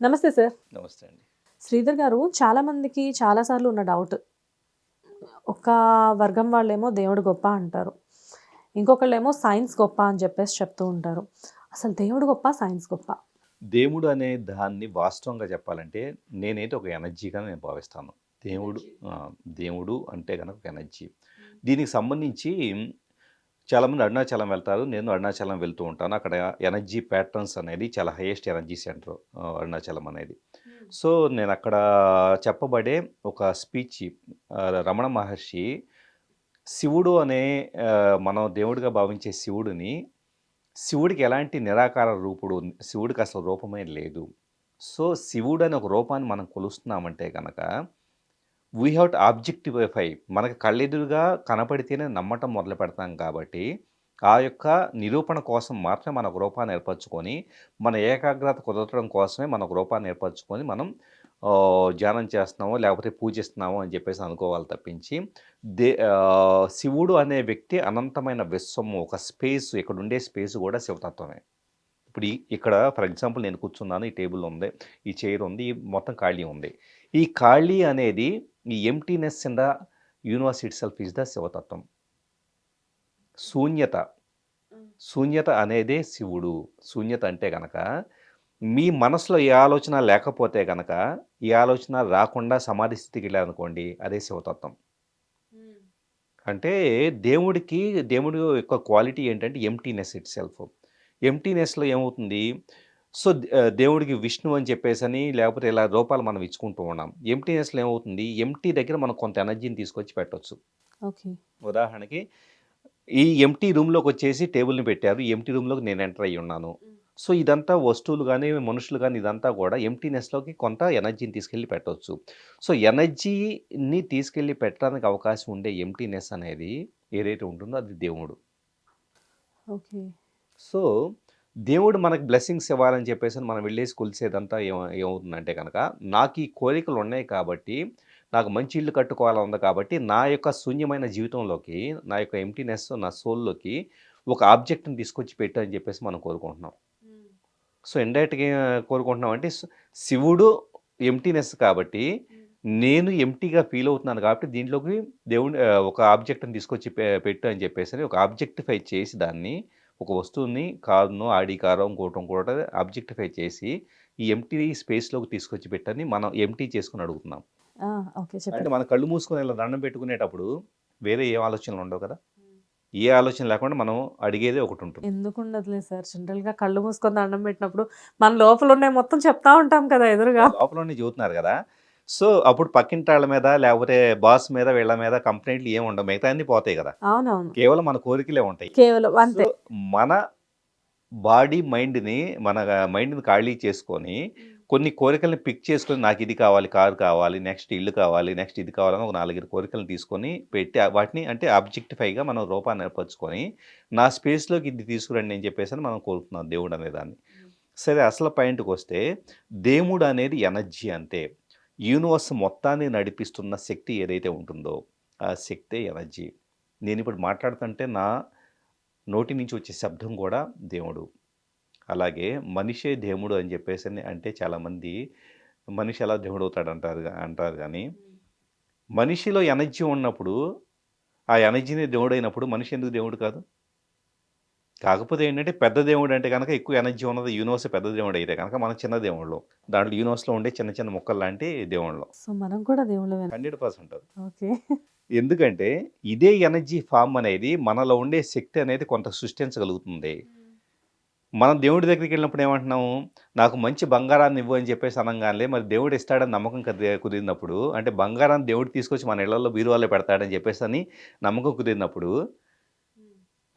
నమస్తే సార్. నమస్తే అండి. శ్రీధర్ గారు చాలా మందికి చాలాసార్లు ఉన్న డౌట్. ఒక వర్గం వాళ్ళేమో దేవుడు గొప్ప అంటారు. ఇంకొకళ్ళేమో సైన్స్ గొప్ప అని చెప్పేసి చెప్తూ ఉంటారు. అసలు దేవుడు గొప్ప సైన్స్ గొప్ప? దేవుడు అనే దాన్ని వాస్తవంగా చెప్పాలంటే నేనైతే ఒక ఎనర్జీగా నేను భావిస్తాను. దేవుడు ఆ, దేవుడు అంటే కనుక ఒక ఎనర్జీ. దీనికి సంబంధించి చాలామంది అరుణాచలం వెళ్తారు. నేను అరుణాచలం వెళ్తూ ఉంటాను. అక్కడ ఎనర్జీ ప్యాటర్న్స్ అనేది చాలా హైయెస్ట్ ఎనర్జీ సెంటర్ అరుణాచలం అనేది. సో నేను అక్కడ చెప్పబడే ఒక స్పీచ్ రమణ మహర్షి శివుడు అనే మనం దేవుడిగా భావించే శివుడిని శివుడికి ఎలాంటి నిరాకార రూపుడు. శివుడికి అసలు రూపమే లేదు. సో శివుడు అనే ఒక రూపాన్ని మనం కొలుస్తున్నామంటే కనుక వీ హ్యావ్ టు ఆబ్జెక్టిఫై మనకు కళ్ళెదురుగా కనపడితేనే నమ్మటం మొదలు పెడతాం కాబట్టి ఆ యొక్క నిరూపణ కోసం మాత్రమే మన ఒక రూపాన్ని ఏర్పరచుకొని మన ఏకాగ్రత కుదరటం కోసమే మన ఒక రూపాన్ని ఏర్పరచుకొని మనం ధ్యానం చేస్తున్నామో లేకపోతే పూజిస్తున్నామో అని చెప్పేసి అనుకోవాలి తప్పించి దే శివుడు అనే వ్యక్తి అనంతమైన విశ్వము ఒక స్పేస్ ఇక్కడ ఉండే స్పేస్ కూడా శివతత్వమే. ఇప్పుడు ఇక్కడ ఫర్ ఎగ్జాంపుల్ నేను కూర్చున్నాను ఈ టేబుల్ ఉంది ఈ చైర్ ఉంది ఈ మొత్తం ఖాళీ ఉంది. ఈ ఖాళీ అనేది ఈ emptiness in the universe itself is the శివతత్వం. శూన్యత. శూన్యత అనేదే శివుడు. శూన్యత అంటే గనక మీ మనసులో ఏ ఆలోచన లేకపోతే గనక ఈ ఆలోచన రాకుండా సమాధి స్థితికి వెళ్ళారనుకోండి అదే శివతత్వం. అంటే దేవుడికి దేవుడి యొక్క క్వాలిటీ ఏంటంటే ఎంటీనెస్ ఇట్ సెల్ఫ్ ఎంటీనెస్లో ఏమవుతుంది? సో దేవుడికి విష్ణు అని చెప్పేసి అని లేకపోతే ఇలా రూపాలు మనం ఇచ్చుకుంటూ ఉన్నాం ఎంటీనెస్లో ఏమవుతుంది? ఎంటీ దగ్గర మనం కొంత ఎనర్జీని తీసుకొచ్చి పెట్టవచ్చు ఓకే. ఉదాహరణకి ఈ ఎంటీ రూమ్లోకి వచ్చేసి టేబుల్ని పెట్టారు. ఎంటీ రూమ్లోకి నేను ఎంటర్ అయ్యి ఉన్నాను. సో ఇదంతా వస్తువులు కానీ మనుషులు కానీ ఇదంతా కూడా ఎంటీనెస్లోకి కొంత ఎనర్జీని తీసుకెళ్ళి పెట్టవచ్చు సో ఎనర్జీని తీసుకెళ్ళి పెట్టడానికి అవకాశం ఉండే ఎంటీనెస్ అనేది ఏదైతే ఉంటుందో అది దేవుడు. ఓకే. సో దేవుడు మనకి బ్లెస్సింగ్స్ ఇవ్వాలని చెప్పేసి మనం వెళ్ళేసి కొలిసేదంతా ఏమ ఏమవుతుందంటే కనుక నాకు ఈ కోరికలు ఉన్నాయి కాబట్టి నాకు మంచి ఇల్లు కట్టుకోవాలని ఉంది కాబట్టి నా యొక్క శూన్యమైన జీవితంలోకి నా యొక్క ఎంటీనెస్ నా సోల్లోకి ఒక ఆబ్జెక్ట్ని తీసుకొచ్చి పెట్టు అని చెప్పేసి మనం కోరుకుంటున్నాం. సో ఇండైరెక్ట్గా కోరుకుంటున్నాం అంటే శివుడు ఎంటీనెస్ కాబట్టి నేను ఎంటీగా ఫీల్ అవుతున్నాను కాబట్టి దీంట్లోకి దేవుడి ఒక ఆబ్జెక్ట్ని తీసుకొచ్చి పెట్టు అని చెప్పేసి అని ఒక ఆబ్జెక్టిఫై చేసి దాన్ని ఒక వస్తువుని కారును ఆడి కారో ఇంకోటి ఇంకోటి ఆబ్జెక్టిఫై చేసి ఈ ఎంటీ స్పేస్లోకి తీసుకొచ్చి పెట్టని మనం ఎంటీ చేసుకుని అడుగుతున్నాం. అంటే మన కళ్ళు మూసుకొని ఇలా దండం పెట్టుకునేటప్పుడు వేరే ఏ ఆలోచనలు ఉండవు కదా? ఏ ఆలోచన లేకుండా మనం అడిగేదే ఒకటి ఉంటుంది. ఎందుకు ఉండదులే సార్ జనరల్గా కళ్ళు మూసుకొని దండం పెట్టినప్పుడు మన లోపల ఉన్నాయి మొత్తం చెప్తా ఉంటాం కదా ఎదురుగా. లోపలనే చూస్తున్నారు కదా? సో అప్పుడు పక్కింటి వాళ్ళ మీద లేకపోతే బాస్ మీద వీళ్ళ మీద కంప్లైంట్లు ఏమి ఉండవు. మిగతా అన్ని పోతాయి కదా. అవునవును. కేవలం మన కోరికలే ఉంటాయి. కేవలం అంతే. సో మన బాడీ మైండ్ని మన మైండ్ని ఖాళీ చేసుకొని కొన్ని కోరికల్ని పిక్ చేసుకొని నాకు ఇది కావాలి కారు కావాలి నెక్స్ట్ ఇల్లు కావాలి నెక్స్ట్ ఇది కావాలని ఒక నాలుగైదు కోరికలను తీసుకొని పెట్టి వాటిని అంటే ఆబ్జెక్టిఫైగా మనం రూపాన్ని ఏర్పరచుకొని నా స్పేస్లోకి ఇది తీసుకురండి అని చెప్పేసి అని మనం కోరుతున్నాం దేవుడు అనే దాన్ని. సరే అసలు పాయింట్కి వస్తే దేవుడు అనేది ఎనర్జీ అంతే. యూనివర్స్ మొత్తాన్ని నడిపిస్తున్న శక్తి ఏదైతే ఉంటుందో ఆ శక్తే ఎనర్జీ. నేను ఇప్పుడు మాట్లాడుతుంటే నా నోటి నుంచి వచ్చే శబ్దం కూడా దేవుడు. అలాగే మనిషే దేవుడు అని చెప్పేసి అంటే చాలామంది మనిషి ఎలా దేవుడు అవుతాడు అంటారు అంటారు కానీ మనిషిలో ఎనర్జీ ఉన్నప్పుడు ఆ ఎనర్జీని దేవుడు అయినప్పుడు మనిషి ఎందుకు దేవుడు కాదు? కాకపోతే ఏంటంటే పెద్ద దేవుడు అంటే కనుక ఎక్కువ ఎనర్జీ ఉన్నది యూనివర్స్ పెద్ద దేవుడు అయితే కనుక మనం చిన్న దేవుళ్ళు. దాంట్లో యూనివర్స్లో ఉండే చిన్న చిన్న మొక్కలు లాంటి దేవుళ్ళు. సో మనం కూడా దేవుళ్ళమే హండ్రెడ్ పర్సెంట్ ఓకే. ఎందుకంటే ఇదే ఎనర్జీ ఫామ్ అనేది మనలో ఉండే శక్తి అనేది కొంత సృష్టించగలుగుతుంది. మనం దేవుడి దగ్గరికి వెళ్ళినప్పుడు ఏమంటున్నాము? నాకు మంచి బంగారాన్ని ఇవ్వు అని చెప్పేసి అనగానే మరి దేవుడు ఇస్తాడని నమ్మకం కుది- కుదిరినప్పుడు అంటే బంగారాన్ని దేవుడు తీసుకొచ్చి మన ఇళ్ళలో బీరువాలో పెడతాడని చెప్పేసి అని నమ్మకం కుదిరినప్పుడు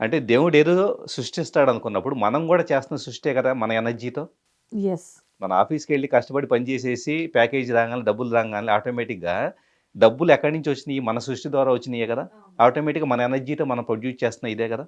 అంటే దేవుడు ఏదో సృష్టిస్తాడు అనుకున్నప్పుడు మనం కూడా చేస్తున్న సృష్టే కదా మన ఎనర్జీతో? ఎస్ మన ఆఫీస్కి వెళ్ళి కష్టపడి పని చేసేసి ప్యాకేజ్ రాగానే డబ్బులు రాగానే ఆటోమేటిక్గా డబ్బులు ఎక్కడి నుంచి వచ్చినాయి? మన సృష్టి ద్వారా వచ్చినాయే కదా? ఆటోమేటిక్గా మన ఎనర్జీతో మనం ప్రొడ్యూస్ చేస్తున్న ఇదే కదా?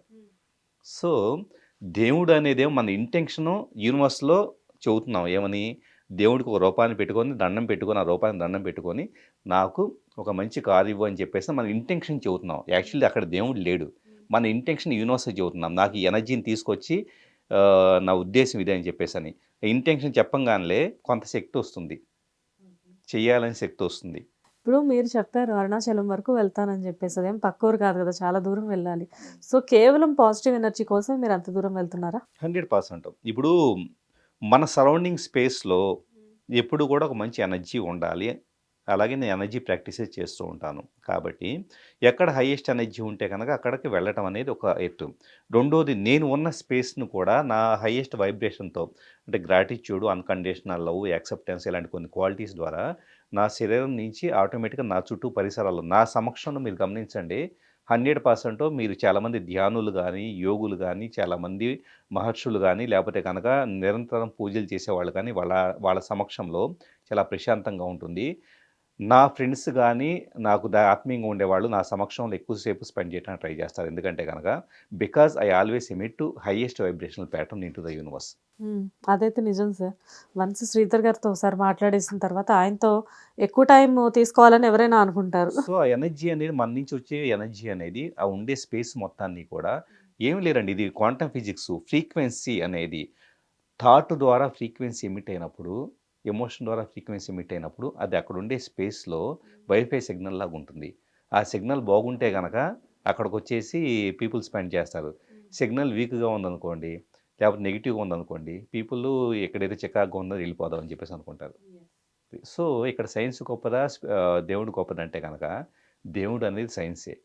సో దేవుడు అనేది మన ఇంటెన్షను యూనివర్స్లో చెబుతున్నాం. ఏమని? దేవుడికి ఒక రూపాన్ని పెట్టుకొని దండం పెట్టుకొని ఆ రూపాన్ని దండం పెట్టుకొని నాకు ఒక మంచి కారు ఇవ్వు అని చెప్పేసి మన ఇంటెన్షన్ చెబుతున్నాం. యాక్చువల్లీ అక్కడ దేవుడు లేడు. మన ఇంటెన్షన్ యూనివర్స్ చెబుతున్నాం. నాకు ఈ ఎనర్జీని తీసుకొచ్చి నా ఉద్దేశం ఇదే అని చెప్పేసి అని ఇంటెన్షన్ చెప్పంగానే కొంత శక్తి వస్తుంది. చెయ్యాలని శక్తి వస్తుంది. ఇప్పుడు మీరు చెప్పారు అరుణాచలం వరకు వెళ్తానని చెప్పేసి. అదేం పక్క ఊరు కాదు కదా చాలా దూరం వెళ్ళాలి. సో కేవలం పాజిటివ్ ఎనర్జీ కోసం మీరు అంత దూరం వెళ్తున్నారా? Hundred percent. ఇప్పుడు మన సరౌండింగ్ స్పేస్లో ఎప్పుడు కూడా ఒక మంచి ఎనర్జీ ఉండాలి. అలాగే నేను ఎనర్జీ ప్రాక్టీసెస్ చేస్తూ ఉంటాను. కాబట్టి ఎక్కడ హైయెస్ట్ ఎనర్జీ ఉంటే కనుక అక్కడికి వెళ్ళటం అనేది ఒక ఎత్తు. రెండోది నేను ఉన్న స్పేస్ను కూడా నా హైయెస్ట్ వైబ్రేషన్తో అంటే గ్రాటిట్యూడ్ అన్కండిషనల్ లవ్ యాక్సెప్టెన్స్ ఇలాంటి కొన్ని క్వాలిటీస్ ద్వారా నా శరీరం నుంచి ఆటోమేటిక్గా నా చుట్టూ పరిసరాలు నా సమక్షంలో మీరు గమనించండి హండ్రెడ్ పర్సెంట్ మీరు చాలామంది ధ్యానులు కానీ యోగులు కానీ చాలామంది మహర్షులు కానీ లేకపోతే కనుక నిరంతరం పూజలు చేసేవాళ్ళు కానీ వాళ్ళ వాళ్ళ సమక్షంలో చాలా ప్రశాంతంగా ఉంటుంది. నా ఫ్రెండ్స్ కానీ నాకు దా ఆత్మీయంగా ఉండేవాళ్ళు నా సమక్షంలో ఎక్కువసేపు స్పెండ్ చేయడానికి ట్రై చేస్తారు. ఎందుకంటే కనుక because I always emit to highest vibrational pattern in to the universe. అదైతే నిజం సార్. వన్స్ శ్రీధర్ గారితో ఒకసారి మాట్లాడేసిన తర్వాత ఆయనతో ఎక్కువ టైం తీసుకోవాలని ఎవరైనా అనుకుంటారు. సో ఆ ఎనర్జీ అనేది మన నుంచి వచ్చే ఎనర్జీ అనేది ఆ ఉండే స్పేస్ మొత్తాన్ని కూడా ఏం లేరండి ఇది క్వాంటమ్ ఫిజిక్స్ ఫ్రీక్వెన్సీ అనేది థాట్ ద్వారా ఫ్రీక్వెన్సీ ఎమిట్ అయినప్పుడు ఎమోషన్ ద్వారా ఫ్రీక్వెన్సీ ఎమిట్ అయినప్పుడు అది అక్కడ ఉండే స్పేస్లో వైఫై సిగ్నల్ లాగా ఉంటుంది. ఆ సిగ్నల్ బాగుంటే కనుక అక్కడికి వచ్చేసి పీపుల్ స్పెండ్ చేస్తారు. సిగ్నల్ వీక్గా ఉందనుకోండి లేకపోతే నెగిటివ్గా ఉందనుకోండి పీపుల్ ఎక్కడైతే చికాగ్గా ఉందో వెళ్ళిపోదాం అని చెప్పేసి అనుకుంటారు. సో ఇక్కడ సైన్స్ గొప్పదా దేవుడు గొప్పదంటే కనుక దేవుడు అనేది సైన్సే.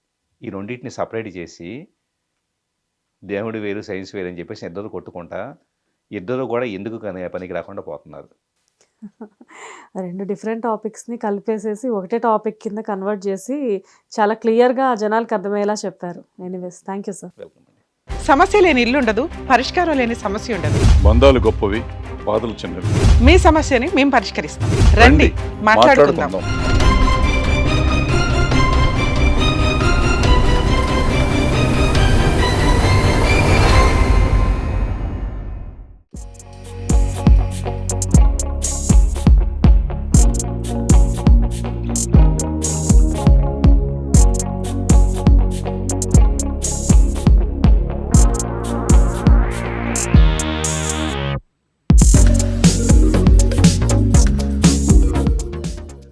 ఈ రెండింటిని సపరేట్ చేసి దేవుడు వేరు సైన్స్ వేరు అని చెప్పేసి ఇద్దరు కొట్టుకుంటా ఇద్దరు కూడా ఎందుకు కని పనికి రాకుండా పోతున్నారు. రెండు డిఫరెంట్ టాపిక్స్ని కలిపేసేసి ఒకటే టాపిక్ కింద కన్వర్ట్ చేసి చాలా క్లియర్గా జనాలకు అర్థమయ్యేలా చెప్పారు. ఎనీవేస్ థ్యాంక్ యూ సార్ సమస్య లేని ఇల్లు ఉండదు పరిష్కారం లేని సమస్య ఉండదు. బంధాలు గొప్పవి బాధలు చిన్నవి. మీ సమస్యని మేము పరిష్కరిస్తాం. రండి మాట్లాడుకుందాం.